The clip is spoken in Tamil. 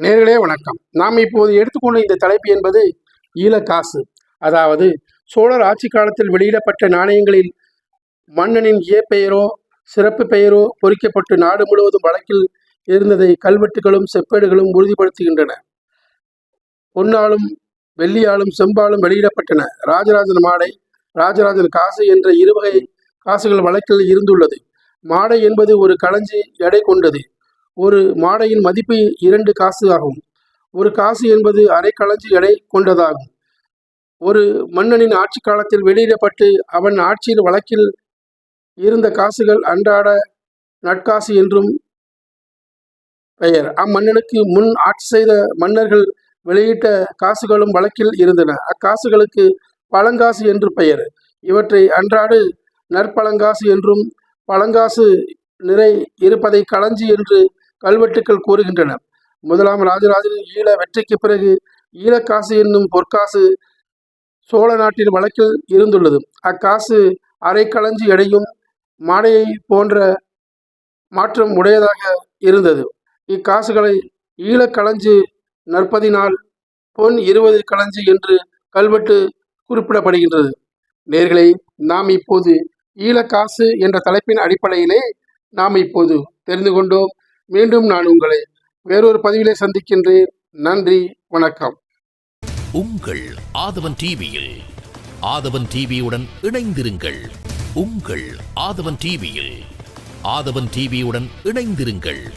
நேர்களே வணக்கம். நாம் இப்போது எடுத்துக்கொண்ட இந்த தலைப்பு என்பது ஈழக்காசு. அதாவது சோழர் ஆட்சி காலத்தில் வெளியிடப்பட்ட நாணயங்களில் மன்னனின் இயற்பெயரோ சிறப்பு பெயரோ பொறிக்கப்பட்டு நாடு முழுவதும் வழக்கில் இருந்ததை கல்வெட்டுகளும் செப்பேடுகளும் உறுதிப்படுத்துகின்றன. பொன்னாலும் வெள்ளியாலும் செம்பாலும் வெளியிடப்பட்டன. ராஜராஜன் மாடை ராஜராஜன் காசு என்ற இருவகை காசுகள் வழக்கில் இருந்துள்ளது. மாடை என்பது ஒரு களஞ்சி எடை கொண்டது. ஒரு மாடையின் மதிப்பு இரண்டு காசு ஆகும். ஒரு காசு என்பது அரை களஞ்சி எடை கொண்டதாகும். ஒரு மன்னனின் ஆட்சி காலத்தில் வெளியிடப்பட்டு அவன் ஆட்சியில் வழக்கில் இருந்த காசுகள் அன்றாட நட்காசு என்றும் பெயர். அம்மன்னனுக்கு முன் ஆட்சி செய்த மன்னர்கள் வெளியிட்ட காசுகளும் வழக்கில் இருந்தன. அக்காசுகளுக்கு பழங்காசு என்று பெயர். இவற்றை அன்றாடு நற்பழங்காசு என்றும் பழங்காசு நிறை இருப்பதை களஞ்சி என்று கல்வெட்டுக்கள் கூறுகின்றன. முதலாம் ராஜராஜனின் ஈழ வெற்றிக்கு பிறகு ஈழக்காசு என்னும் பொற்காசு சோழ நாட்டின் வழக்கில் இருந்துள்ளது. அக்காசு அரைக்களஞ்சி எடையும் மாடையை போன்ற மாற்றம் உடையதாக இருந்தது. இக்காசுகளை ஈழக்களஞ்சு நற்பதினால் பொன் இருபது களஞ்சு என்று கல்வெட்டு குறிப்பிடப்படுகின்றது. நேர்களை நாம் இப்போது ஈழக்காசு என்ற தலைப்பின் அடிப்படையிலே நாம் இப்போது தெரிந்து கொண்டோம். மீண்டும் நான் உங்களை வேறொரு பதிவிலே சந்திக்கின்றேன். நன்றி வணக்கம். உங்கள் ஆதவன் டிவியில் ஆதவன் டிவியுடன் இணைந்திருங்கள். உங்கள் ஆதவன் டிவியில் ஆதவன் டிவியுடன் இணைந்திருங்கள்.